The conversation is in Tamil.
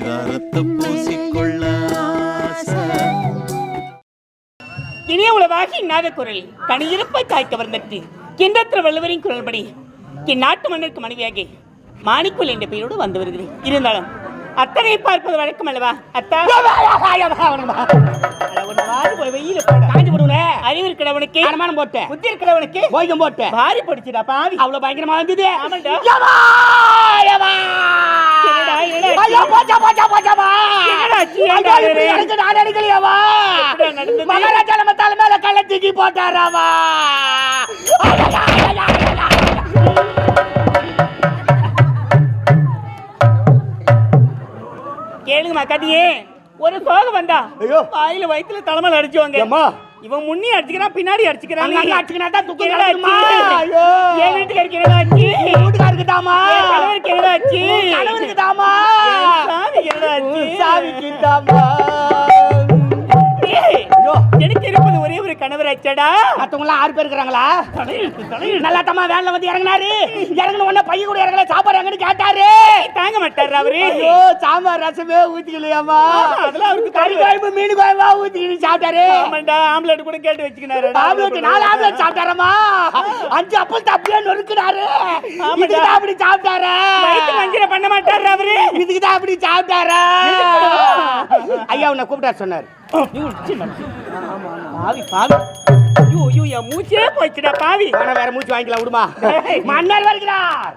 பரிதாரத்தை பூசிக்கொள்ள ஆசை. இனிய உளவாகி இன்னாத குரல் கனியிருப்பை தாய் கவர்ந்தட்டு கிண்டத்திர வள்ளுவரின் குரல்படி இந்நாட்டு மன்னருக்கு மனைவியாகி மாணிக்குள் என்ற பெயரோடு வந்து வருகிறேன். இருந்தாலும் அத்தனை பார்ப்பது வழக்கம் அல்லவா? அத்தா. வெயில காஞ்சி போடுவேன் அறிவு இருக்கிறவனுக்கு அனுமானம் போட்டேன் புத்தி இருக்கிறவனுக்கு பாரி படிச்சுடா பாவி. அவ்வளவு பயங்கரமா வந்தது. ஆமாண்டா ஐயோ, போச்சா, போச்சா, போச்சாமா. எனக்கு நான்? மகாராஜா நம்ம தலை மேல கல்லை தூக்கி ஐயா. கேளுங்க கதையே ஒரு சோகம் வந்தா ஐயோ. வாயில வயித்துல தலைமையில அடிச்சுவாங்க ஏம்மா? இவன் முன்னி அடிச்சுக்கிறான் பின்னாடி அடிச்சுக்கிறான் அடிச்சுக்கினா தான் துக்கம். என் வீட்டுக்காருக்கு என்னடா ஆச்சு வீட்டுக்காருக்கு தாமா? என் கணவருக்கு என்னடா ஆச்சு உன் கணவருக்கு தாமா? சாமிக்கு என்னடா ஆச்சு உன் சாமிக்கு தாமா? கணவர் ஆச்சடா மத்தவங்க எல்லாம் ஆறு பேர் இருக்கிறாங்களா? தலையெழுத்து தலையெழுத்து நல்லா தம்மா வேன்ல வந்து இறங்குனாரு. இறங்குன உடனே பைய கூட இறங்கல. சாப்பாடு எங்கன்னு கேட்டாரு? தாங்க மாட்டாரு அவரு? ஐயோ சாம்பார் ரசமே ஊத்திக்கலையாமா அதெல்லாம் அவருக்கு கறி. குழம்பு மீன் குழம்பா ஊத்திக்கிட்டு சாப்பிட்டாரு. ஆமாண்டா ஆம்லெட் கூட கேட்டு வச்சுக்கினாரு? ஆம்லெட் நாலு ஆம்லெட் சாப்பிட்டாரமா அஞ்சு அப்பல் தப்பியே நொறுக்குனாரு. அப்படி சாப்பிட்டாரு. மஞ்சள் பண்ண மாட்டாரு அவரு? இதுக்கு தான் அப்படி சாப்பிட்டாரு. ஐயா உன்னை கூப்பிட்டாரு சொன்னார். பாவி பாவி. ஐயோ ஐயோ என் மூச்சே போச்சுடா பாவி. வேற மூச்சு வாங்கிக்கலாம் விடுமா. மன்னர் வருகிறார்.